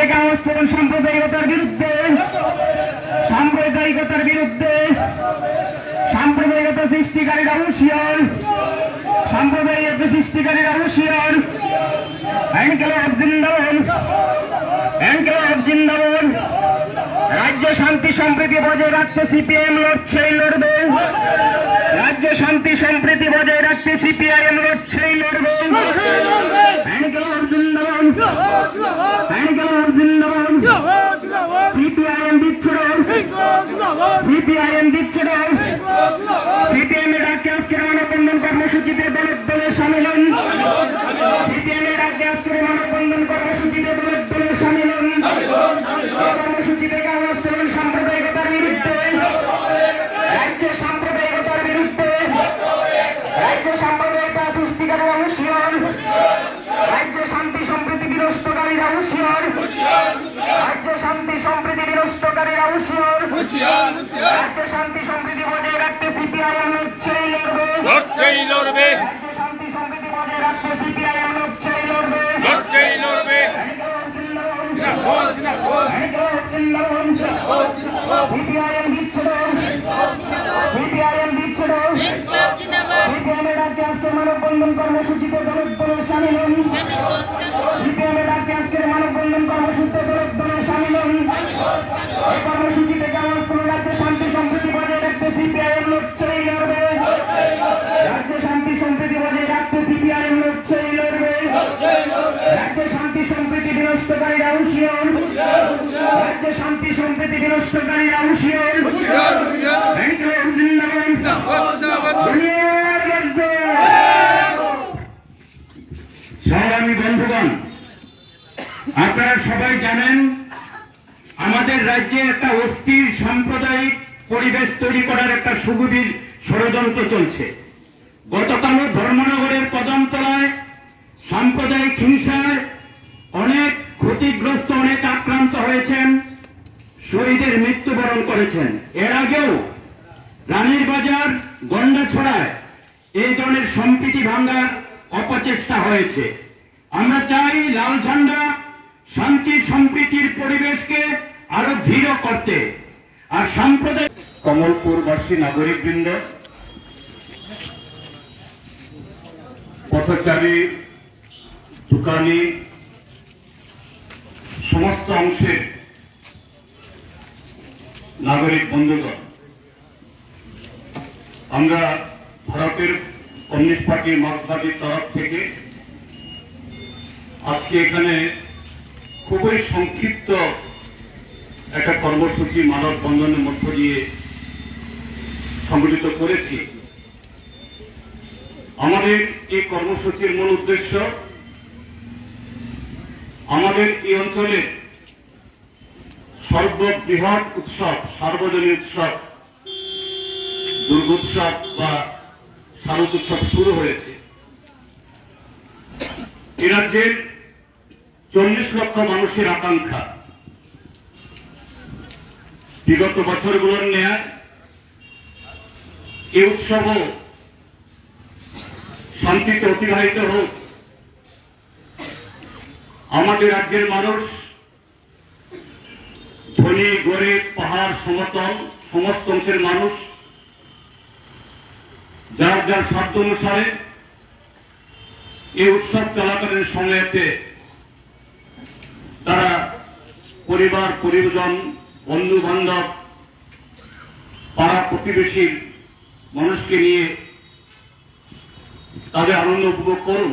থেকে করুন সাম্প্রদায়িকতার বিরুদ্ধে সাম্প্রদায়িকতার বিরুদ্ধে, সাম্প্রদায়িকতা সৃষ্টিকারীরা হুঁশিয়ার, সাম্প্রদায়িকতা সৃষ্টিকারীরা হুঁশিয়ার। এনকেলাব জিন্দাবাদ এনকেলাব জিন্দাবাদ। রাজ্য শান্তি সম্প্রীতি বজায় রাখতে সিপিএম লড়ছেই লড়বে। রাজ্য শান্তি সম্প্রীতি বজায় রাখতে সিপিআইএম লড়ছেই লড়বে। সিপিআইএম দিচ্ছে সিপিআইএম দিচ্ছে সিপিএম এর রাজ্যে আজকের মানববন্ধন কর্মসূচিতে দলের দলে সামিল হন। সিপিএম এর রাজ্যে আজকের মানববন্ধন কর্মসূচিতে দলের দলে সামিল হন। কর্মসূচি থেকে তুলুন সাম্প্রদায়িকতার বিরুদ্ধে। রাজ্য সাম্প্রদায়িকতার বিরুদ্ধে। রাজ্য সাম্প্রদায়িকতা সৃষ্টিকারীরা হুঁশিয়ার রাজ্য শান্তি সম্প্রীতি বিনষ্টকারীরা হুঁশিয়ার শান্তি সম্প্রীতি বিনষ্টকারীরা হুঁশিয়ার। রাজ্য শান্তি সম্প্রীতি বজায় রাখতে সিপিআইএম মানববন্ধন কর্মসূচিতে দলের সামিল হন। সিপিএমের রাজ্যে আজকের মানববন্ধন কর্মসূচিতে দলের সামিল হন। এই কর্মসূচি থেকে আমার কোন রাজ্যে শান্তি সম্প্রীতি বজায় রাখতে সিপিআইএম লড়ছেই লড়বে। রাজ্য শান্তি সম্প্রীতি বজায় রাখতে সিপিআইএম লড়ছেই লড়বে। রাজ্য শান্তি সম্প্রীতি বিনষ্টকারীরা হুঁশিয়ার রাজ্য শান্তি সম্প্রীতি বিনষ্টকারীরা হুঁশিয়ার আপনারা সবাই জানেন, আমাদের রাজ্যে একটা অস্থির সাম্প্রদায়িক পরিবেশ তৈরি করার একটা সুবিধির ষড়যন্ত্র চলছে। গতকাল ধর্মনগরের কদমতলায় সাম্প্রদায়িক হিংসায় অনেক ক্ষতিগ্রস্ত, অনেক আক্রান্ত হয়েছেন, শহীদের মৃত্যুবরণ করেছেন। এর আগেও রানীর বাজার, গন্ডাছড়ায় এই ধরনের সম্প্রীতি ভাঙ্গার অপচেষ্টা হয়েছে। আমরা চাই লাল ঝান্ডা শান্তি সম্প্রীতির পরিবেশকে আরও দৃঢ় করতে আর সাম্প্রদায়িক কমলপুরবাসী নাগরিকবৃন্দ, পথচারী, দোকানি, সমস্ত অংশের নাগরিক বন্ধুগণ, আমরা ভারতের কমিউনিস্ট পার্টি মার্কসবাদীর তরফ থেকে আজকে এখানে খুবই সংক্ষিপ্ত একটা কর্মসূচি মানব বন্ধনের মধ্য দিয়ে সংগঠিত করেছি। আমাদের এই কর্মসূচির মূল উদ্দেশ্য আমাদের এই অঞ্চলের সর্ববৃহৎ উৎসব, সার্বজনীন উৎসব, দুর্গোৎসব বা শারদ উৎসব শুরু হয়েছে। এ চল্লিশ লক্ষ মানুষের আকাঙ্ক্ষা। বিগত বছরগুলোর ন্যায় এই উৎসব শান্তিতে অতিবাহিত হোক। আমাদের রাজ্যের মানুষ ধনী, গরিব, পাহাড়, সমতল, সমস্ত অংশের মানুষ যার যার স্বার্থ অনুসারে এই উৎসব চলাকালীন সময়েতে তারা পরিবার, পরিজন বন্ধু বান্ধব পাড়া প্রতিবেশীর মানুষকে নিয়ে তাদের আনন্দ উপভোগ করুন।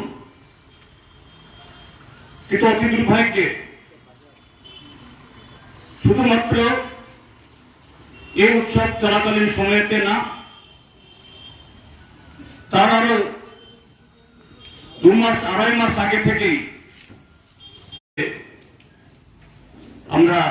কিন্তু অতি দুর্ভাগ্যে শুধুমাত্র এই উৎসব চলাকালীন সময়তে না, তার আরও দু মাস, আড়াই মাস আগে থেকেই আমরা